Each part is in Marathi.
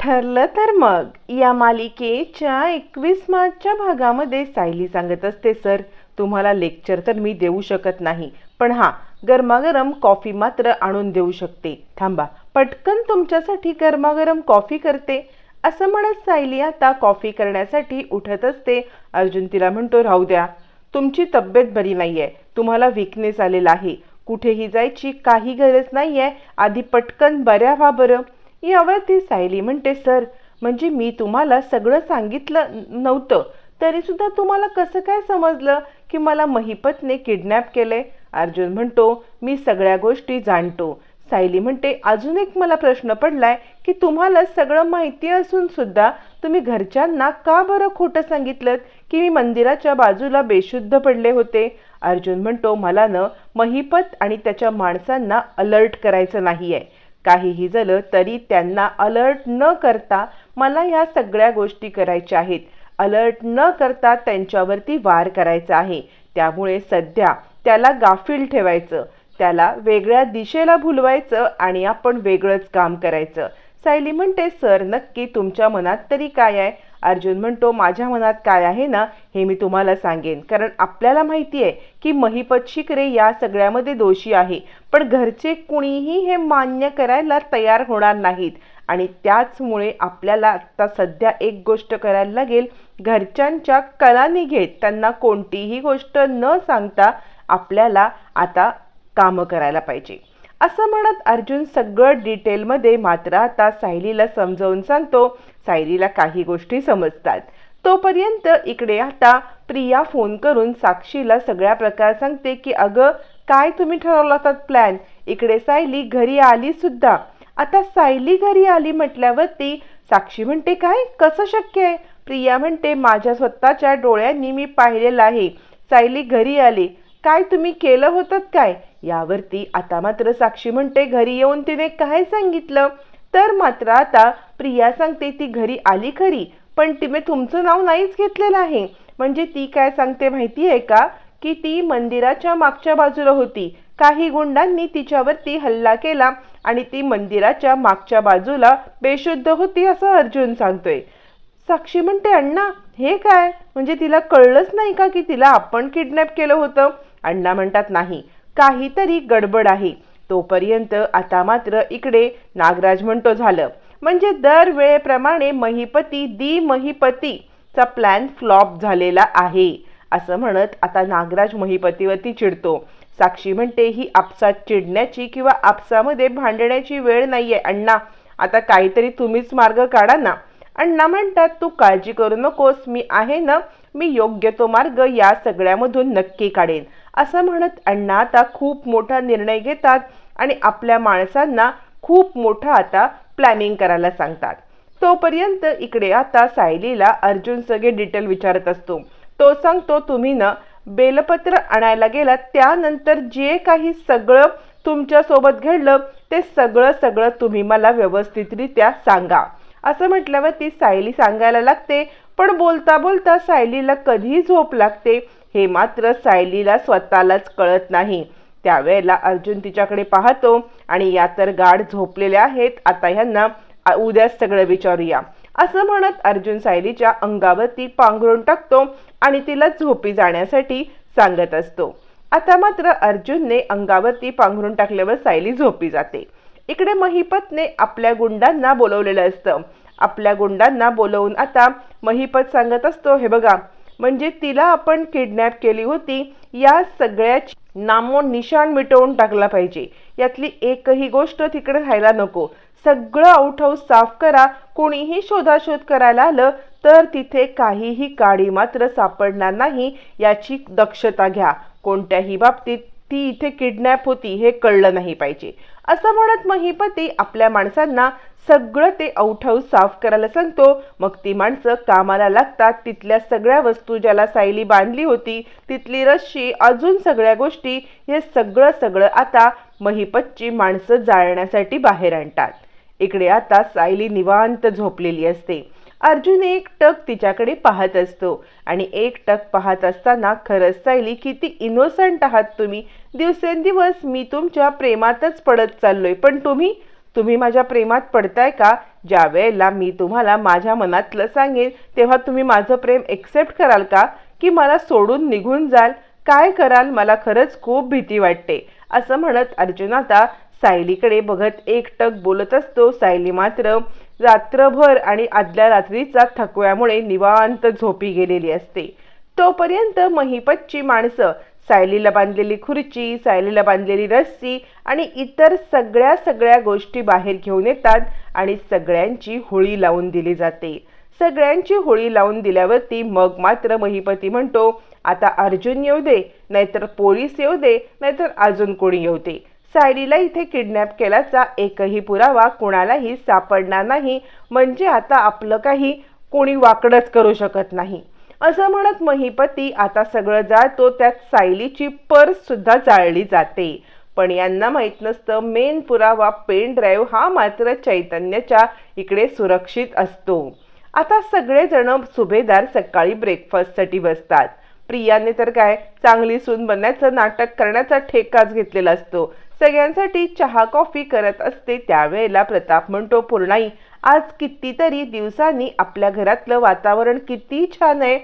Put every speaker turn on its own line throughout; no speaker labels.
ठरलं तर मग. या मालिकेच्या एकवीस मार्चच्या भागामध्ये सायली सांगत असते सर तुम्हाला लेक्चर तर मी देऊ शकत नाही पण हां गरमागरम कॉफी मात्र आणून देऊ शकते. थांबा पटकन तुमच्यासाठी गरमागरम कॉफी करते. असं म्हणत सायली आता कॉफी करण्यासाठी उठत असते. अर्जुन तिला म्हणतो राहू द्या तुमची तब्येत बरी नाही आहे तुम्हाला विकनेस आलेला आहे. कुठेही जायची काही गरज नाही आहे आधी पटकन बऱ्या व्हा बरं. यावर ती सायली म्हणते सर म्हणजे मी तुम्हाला सगळं सांगितलं नव्हतं. तरीसुद्धा तुम्हाला कसं काय समजलं की मला महिपतने किडनॅप केले? अर्जुन म्हणतो मी सगळ्या गोष्टी जाणतो. सायली म्हणते अजून एक मला प्रश्न पडलाय की तुम्हाला सगळं माहिती असून सुद्धा तुम्ही घरच्यांना का बरं खोटं सांगितलं की मी मंदिराच्या बाजूला बेशुद्ध पडले होते? अर्जुन म्हणतो मला न महिपत आणि त्याच्या माणसांना अलर्ट करायचं नाही आहे काहीही झालं तरी त्यांना अलर्ट न करता मला ह्या सगळ्या गोष्टी करायच्या आहेत. अलर्ट न करता त्यांच्यावरती वार करायचा आहे. त्यामुळे सध्या त्याला गाफील ठेवायचं. त्याला वेगळ्या दिशेला भुलवायचं आणि आपण वेगळंच काम करायचं. सायली म्हणते सर नक्की तुमच्या मनात तरी काय आहे? अर्जुन म्हणतो माझ्या मनात काय आहे ना हे मी तुम्हाला सांगेन. कारण आपल्याला माहिती आहे की महिपत शिकरे या सगळ्यामध्ये दोषी आहे. पण घरचे कुणीही हे मान्य करायला तयार होणार नाहीत. आणि त्याचमुळे आपल्याला आत्ता सध्या एक गोष्ट करायला लागेल. घरच्यांच्या कलानी घेत त्यांना कोणतीही गोष्ट न सांगता आपल्याला आता कामं करायला पाहिजे. असं म्हणत अर्जुन सगळं डिटेलमध्ये मात्र आता सायलीला समजावून सांगतो. सायलीला काही गोष्टी समजतात. तोपर्यंत इकडे आता प्रिया फोन करून साक्षीला सगळ्या प्रकार सांगते की अगं काय तुम्ही ठरवला होतात प्लॅन इकडे सायली घरी आली सुद्धा. आता सायली घरी आली म्हटल्यावरती साक्षी म्हणते काय? कसं शक्य आहे? प्रिया म्हणते माझ्या स्वतःच्या डोळ्यांनी मी पाहिलेलं आहे. सायली घरी आली. काय तुम्ही केलं होतं काय? यावरती आता मात्र साक्षी म्हणते घरी येऊन तिने काय सांगितलं? तर मात्र आता प्रिया सांगते ती घरी आली खरी पण तिने तुमचं नाव नाहीच घेतलेलं आहे. म्हणजे ती काय सांगते माहिती आहे का? की ती मंदिराच्या मागच्या बाजूला होती. काही गुंडांनी तिच्यावरती हल्ला केला आणि ती मंदिराच्या मागच्या बाजूला बेशुद्ध होती असं अर्जुन सांगतोय. साक्षी म्हणते अण्णा हे काय? म्हणजे तिला कळलंच नाही का की तिला आपण किडनॅप केलं होतं? अण्णा म्हणतात नाही. काहीतरी गडबड आहे. तोपर्यंत आता मात्र इकडे नागराज म्हणतो झालं. म्हणजे दरवेळेप्रमाणे महिपती दी महिपतीचा प्लॅन फ्लॉप झालेला आहे. असं म्हणत आता नागराज महिपतीवरती चिडतो. साक्षी म्हणते ही आपसात चिडण्याची किंवा आपसामध्ये भांडण्याची वेळ नाहीये अण्णा. आता काहीतरी तुम्हीच मार्ग काढा ना. अण्णा म्हणतात तू काळजी करू नकोस. मी आहे ना. मी योग्य तो मार्ग या सगळ्यामधून नक्की काढेन. असं म्हणत अण्णा आता खूप मोठा निर्णय घेतात आणि आपल्या माणसांना खूप मोठा आता प्लॅनिंग करायला सांगतात. तोपर्यंत इकडे आता सायलीला अर्जुन सगळे डिटेल विचारत असतो. तो सांगतो तुम्ही ना बेलपत्र आणायला गेलात त्यानंतर जे काही सगळं तुमच्यासोबत घडलं ते सगळं सगळं तुम्ही मला व्यवस्थितरित्या सांगा. असं म्हटल्यावर ती सायली सांगायला लागते पण बोलता बोलता सायलीला कधी झोप लागते. हे मात्र सायलीला स्वतःलाच कळत नाही. त्यावेळेला अर्जुन तिच्याकडे पाहतो आणि या तर गाढ झोपलेल्या आहेत. आता ह्यांना उद्या उद्याच सगळं विचारूया. असं म्हणत अर्जुन सायलीच्या अंगावरती पांघरून टाकतो आणि तिला झोपी जाण्यासाठी सांगत असतो. आता मात्र अर्जुनने अंगावरती पांघरून टाकल्यावर सायली झोपी जाते. इकडे महिपतने आपल्या गुंडांना बोलवलेलं असतं. आपल्या गुंडांना बोलवून आता महिपत सांगत असतो हे बघा म्हणजे तिला आपण किडनॅप केली होती या सगळ्याची नामो निशाण मिटवून टाकला पाहिजे. यातली एकही गोष्ट तिकडे राहायला नको. सगळं आउटहाऊस साफ करा कोणीही शोधाशोध करायला आलं तर तिथे काहीही काडी मात्र सापडणार नाही याची दक्षता घ्या. कोणत्याही बाबतीत ती इथे किडनॅप होती हे कळलं नाही पाहिजे. असं म्हणत महिपती आपल्या माणसांना सगळं ते आउटहाऊस साफ करायला सांगतो. मग ती माणसं कामाला लागतात. तिथल्या सगळ्या वस्तू ज्याला सायली बांधली होती तिथली रश्शी अजून सगळ्या गोष्टी हे सगळं सगळं आता महिपतची माणसं जाळण्यासाठी बाहेर आणतात. इकडे आता सायली निवांत झोपलेली असते. अर्जुन एक टक तिच्याकडे पाहत असतो आणि एक टक पाहत असताना खरंच सायली किती इनोसंट आहात तुम्ही. दिवसेंदिवस मी तुमच्या प्रेमातच पडत चाललोय. पण तुम्ही? तुम्ही माझ्या प्रेमात पडताय का? ज्या वेळेला मी तुम्हाला माझ्या मनातलं सांगेन तेव्हा तुम्ही माझं प्रेम एक्सेप्ट कराल का? की मला सोडून निघून जाल? काय कराल? मला खरंच खूप भीती वाटते. असं म्हणत अर्जुन आता सायलीकडे बघत एकटक बोलत असतो. सायली मात्र रात्रभर आणि आदल्या रात्रीचा थकव्यामुळे निवांत झोपी गेलेली असते. तोपर्यंत महिपतची माणसं सायलीला बांधलेली खुर्ची सायलीला बांधलेली रस्सी आणि इतर सगळ्या सगळ्या गोष्टी बाहेर घेऊन येतात आणि सगळ्यांची होळी लावून दिली जाते. सगळ्यांची होळी लावून दिल्यावरती मग मात्र महिपती म्हणतो आता अर्जुन येऊ दे नाहीतर पोलीस येऊ दे नाहीतर अजून कोणी येऊ दे. सायलीला इथे किडनॅप केल्याचा एकही पुरावा कुणालाही सापडणार नाही. म्हणजे आता आपलं काही कोणी वाकडच करू शकत नाही. असं म्हणत महिपती आता सगळं जाळतो त्यात सायलीची पर्स सुद्धा जाळली जाते. पण यांना माहीत नसतं मेन पुरावा पेन ड्राईव्ह हा मात्र चैतन्याच्या इकडे सुरक्षित असतो. आता सगळेजण सुभेदार सकाळी ब्रेकफास्टसाठी बसतात. प्रियाने तर काय चांगली सून बनण्याचं नाटक करण्याचा ठेकाच घेतलेला असतो. सगळ्यांसाठी चहा कॉफी करत असते त्यावेळेला प्रताप म्हणतो पूर्णाई आज कितीतरी दिवसांनी आपल्या घरातलं वातावरण किती छान आहे.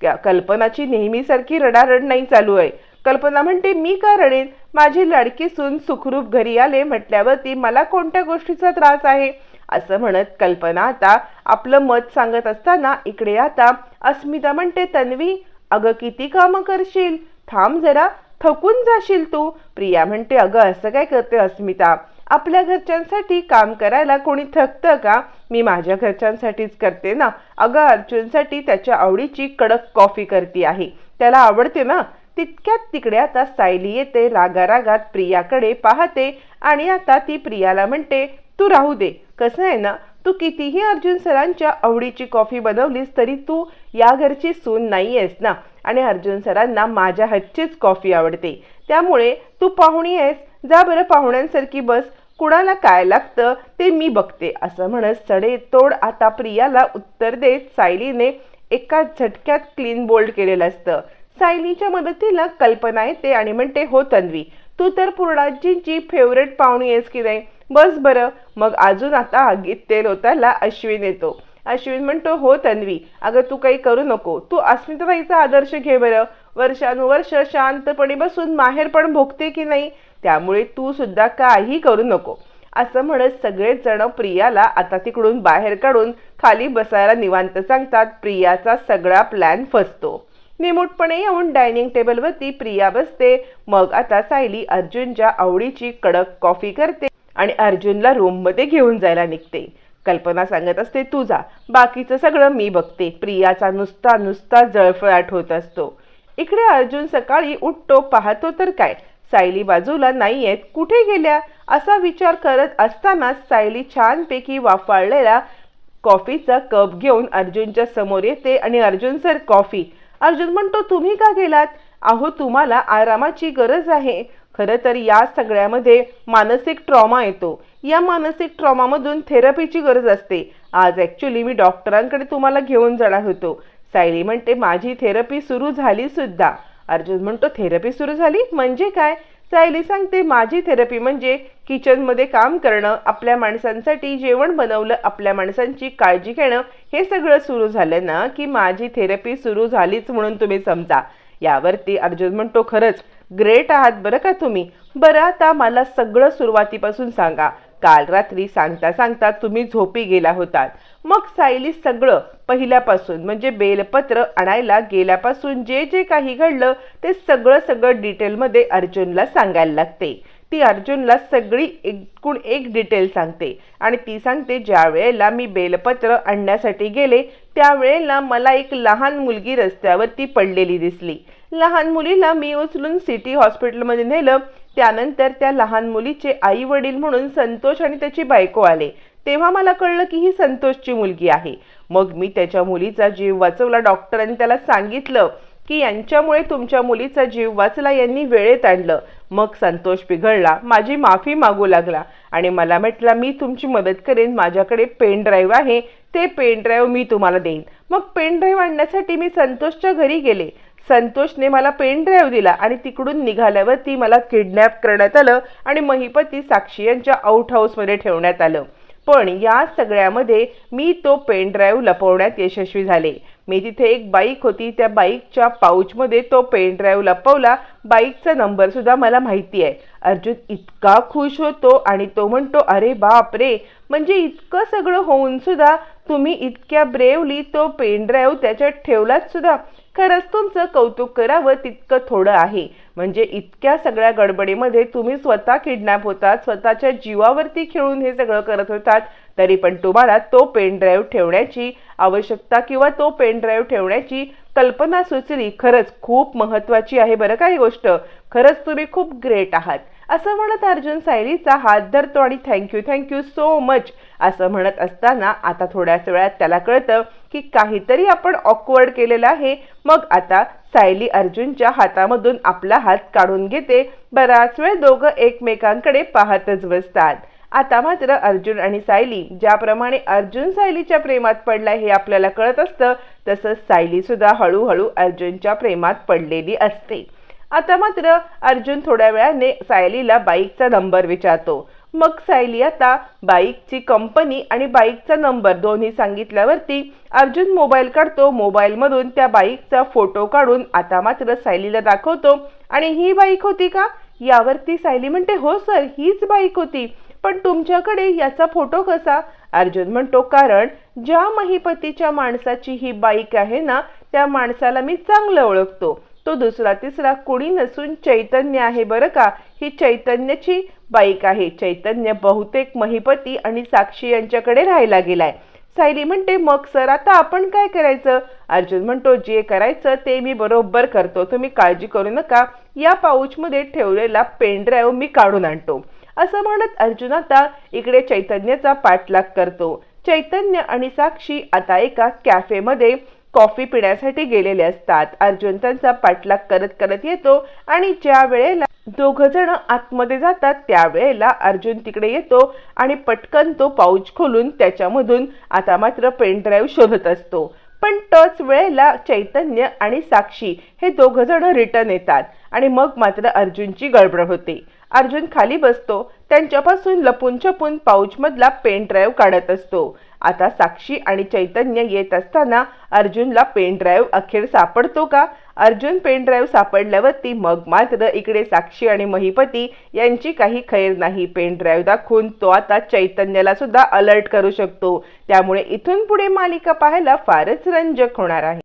त्या कल्पनाची नेहमीसारखी रडारड नाही चालू आहे. कल्पना म्हणते मी का रडेन? माझी लाडकी सून सुखरूप घरी आले म्हटल्यावरती मला कोणत्या गोष्टीचा त्रास आहे? असं म्हणत कल्पना आता आपलं मत सांगत असताना इकडे आता अस्मिता म्हणते तन्वी अगं किती कामं करशील? थांब जरा. थकून जाशील तू? प्रिया म्हणते अगं असं काय करते अस्मिता? आपल्या घरच्यांसाठी काम करायला कोणी थकतं का? मी माझ्या घरच्यांसाठीच करते ना. अगं अर्जुनसाठी त्याच्या आवडीची कडक कॉफी करते आहे. त्याला आवडते ना? तितक्यात तिकडे आता सायली येते रागारागात प्रियाकडे पाहते आणि आता ती प्रियाला म्हणते तू राहू दे. कसं आहे ना? तू कितीही अर्जुन सरांच्या आवडीची कॉफी बनवलीस तरी तू या घरची सून नाही आहेस ना. आणि अर्जुन सरांना माझ्या हातचीच कॉफी आवडते. त्यामुळे तू पाहुणी आहेस. जा बरं पाहुण्यांसारखी बस. कुणाला काय लागतं ते मी बघते. असं म्हणत सडे तोड आता प्रियाला उत्तर देत सायलीने एका झटक्यात क्लीन बोल्ड केलेलं असतं. सायलीच्या मदतीला कल्पना येते आणि म्हणते हो तन्वी. तू तर पूर्णाजींची फेवरेट पाहुणी आहेस की नाही? बस बरं. मग अजून आता आगीत तेल होताला अश्विन येतो. अश्विन म्हणतो हो तन्वी अगं तू काही करू नको. तू अस्मिताबाईचा आदर्श घे बरं. वर्षानुवर्ष शांतपणे बसून माहेर पण भोगते की नाही? त्यामुळे तू सुद्धा काही करू नको. असं म्हणत सगळेच जण प्रियाला आता तिकडून बाहेर काढून खाली बसायला निवांत सांगतात. प्रियाचा सगळा प्लॅन फसतो. निमूटपणे येऊन डायनिंग टेबलवरती प्रिया बसते. मग आता सायली अर्जुनच्या आवडीची कडक कॉफी करते आणि अर्जुनला रूममध्ये घेऊन जायला निघते. कल्पना सांगत असते तू जा. बाकीचं सगळं मी बघते. प्रियाचा नुसता नुसता जळफळाट होत असतो. इकडे अर्जुन सकाळी उठतो पाहतो तर काय? सायली बाजूला नाही आहेत कुठे गेल्या? असा विचार करत असताना सायली छानपैकी वाफाळलेला कॉफीचा कप घेऊन अर्जुनच्या समोर येते आणि अर्जुन सर कॉफी. अर्जुन म्हणतो तुम्ही का गेलात? अहो तुम्हाला आरामाची गरज आहे. खरं तर या सगळ्यामध्ये मानसिक ट्रॉमा येतो. या मानसिक ट्रॉमामधून थेरपीची गरज असते. आज ॲक्च्युली मी डॉक्टरांकडे तुम्हाला घेऊन जाणार होतो. सायली म्हणते माझी थेरपी सुरू झाली सुद्धा. अर्जुन म्हणतो थेरपी सुरू झाली? म्हणजे काय? सायली सांगते माझी थेरपी म्हणजे किचनमध्ये काम करणं आपल्या माणसांसाठी जेवण बनवलं आपल्या माणसांची काळजी घेणं हे सगळं सुरू झालं ना की माझी थेरपी सुरू झालीच म्हणून तुम्ही समजा. यावरती अर्जुन म्हणतो खरंच ग्रेट आहात बरं का तुम्ही? बरं आता मला सगळं सुरुवातीपासून सांगा. काल रात्री सांगता सांगता तुम्ही झोपी गेला होतात. मग सायली सगळं पहिल्यापासून म्हणजे बेलपत्र आणायला गेल्यापासून जे जे काही घडलं ते सगळं सगळं डिटेलमध्ये अर्जुनला सांगायला लागते. ती अर्जुनला सगळी एकूण एक डिटेल सांगते आणि ती सांगते ज्या वेळेला मी बेलपत्र आणण्यासाठी गेले त्यावेळेला मला एक लहान मुलगी रस्त्यावरती पडलेली दिसली. लहान मुलीला मी उचलून सिटी हॉस्पिटलमध्ये नेलं. त्यानंतर त्या लहान मुलीचे आई वडील म्हणून संतोष आणि त्याची बायको आले. तेव्हा मला कळलं की ही संतोषची मुलगी आहे. मग मी त्याच्या मुलीचा जीव वाचवला डॉक्टरांनी त्याला सांगितलं की यांच्यामुळे तुमच्या मुलीचा जीव वाचला यांनी वेळेत आणलं. मग संतोष पिघळला माझी माफी मागू लागला आणि मला म्हटला मी तुमची मदत करेन माझ्याकडे पेन ड्राईव्ह आहे ते पेन ड्राईव्ह मी तुम्हाला देईन. मग पेन ड्राईव्ह आणण्यासाठी मी संतोषच्या घरी गेले. संतोषने मला पेन ड्राईव्ह दिला आणि तिकडून निघाल्यावरती मला किडनॅप करण्यात आलं आणि महिपती साक्षी यांच्या आउट हाऊसमध्ये ठेवण्यात आलं. पण या सगळ्यामध्ये मी तो पेन ड्राईव्ह लपवण्यात यशस्वी झाले. मी तिथे एक बाईक होती त्या बाईकच्या पाऊचमध्ये तो पेन ड्राईव्ह लपवला. बाईकचा नंबरसुद्धा मला माहिती आहे. अर्जुन इतका खुश होतो आणि तो म्हणतो अरे बाप रे म्हणजे इतकं सगळं होऊन सुद्धा तुम्ही इतक्या ब्रेवली तो पेन ड्राईव्ह त्याच्यात ठेवलात सुद्धा? खरंच तुमचं कौतुक करावं तितकं थोडं आहे. म्हणजे इतक्या सगळ्या गडबडीमध्ये तुम्ही स्वतः किडनॅप होतात स्वतःच्या जीवावरती खेळून हे सगळं करत होतात तरी पण तुम्हाला तो पेन ड्राईव्ह ठेवण्याची आवश्यकता किंवा तो पेन ड्राईव्ह ठेवण्याची कल्पना सुचली खरंच खूप महत्वाची आहे बरं काही गोष्ट. खरंच तुम्ही खूप ग्रेट आहात. असं म्हणत अर्जुन सायलीचा हात धरतो आणि थँक्यू थँक्यू सो मच असं म्हणत असताना आता थोड्याच वेळात त्याला कळतं की काहीतरी आपण ऑकवर्ड केलेलं आहे. मग आता सायली अर्जुनच्या हातामधून आपला हात काढून घेते. बराच वेळ दोघं एकमेकांकडे पाहतच बसतात. आता मात्र अर्जुन आणि सायली ज्याप्रमाणे अर्जुन सायलीच्या प्रेमात पडला हे आपल्याला कळत असतं तसंच सायली सुद्धा हळूहळू अर्जुनच्या प्रेमात पडलेली असते. आता मात्र अर्जुन थोड्या वेळाने सायलीला बाईकचा नंबर विचारतो. मग सायली आता बाईकची कंपनी आणि बाईकचा नंबर दोन्ही सांगितल्यावरती अर्जुन मोबाईल काढतो. मोबाईलमधून त्या बाईकचा फोटो काढून आता मात्र सायलीला दाखवतो. आणि ही बाईक होती का? यावरती सायली म्हणते हो सर हीच बाईक होती. पण तुमच्याकडे याचा फोटो कसा? अर्जुन म्हणतो कारण ज्या महिपतीच्या माणसाची ही बाईक आहे ना त्या माणसाला मी चांगलं ओळखतो. तो दुसरा तिसरा कुणी नसून चैतन्य आहे बरं का? ही चैतन्याची बाईक आहे. चैतन्य बहुतेक महिपती आणि साक्षी यांच्याकडे राहायला गेलाय. सायली म्हणते मग सर आता आपण काय करायचं? अर्जुन म्हणतो जे करायचं ते मी बरोबर करतो. तुम्ही काळजी करू नका. या पाऊचमध्ये ठेवलेला पेनड्राईव्ह मी काढून आणतो. असं म्हणत अर्जुन आता इकडे चैतन्याचा पाठलाग करतो. चैतन्य आणि साक्षी आता एका कॅफेमध्ये कॉफी पिण्यासाठी गेलेले असतात. अर्जुन त्यांचा पाठलाग करत करत येतो आणि ज्या वेळेला दोघ जण आतमध्ये जातात त्यावेळेला अर्जुन तिकडे येतो आणि पटकन तो पाऊच खोलून त्याच्यामधून आता मात्र पेन ड्राईव्ह शोधत असतो. पण तोच वेळेला चैतन्य आणि साक्षी हे दोघ जण रिटर्न येतात आणि मग मात्र अर्जुनची गडबड होते. अर्जुन खाली बसतो त्यांच्यापासून लपून छपून पाऊचमधला पेन ड्राईव्ह काढत असतो. आता साक्षी आणि चैतन्य येत असताना अर्जुनला पेन ड्राईव्ह अखेर सापडतो का? अर्जुन पेन ड्राईव्ह सापडल्यावरती मग मात्र इकडे साक्षी आणि महिपती यांची काही खैर नाही. पेन ड्राईव्ह दाखवून तो आता चैतन्याला सुद्धा अलर्ट करू शकतो. त्यामुळे इथून पुढे मालिका पाहायला फारच रंजक होणार आहे.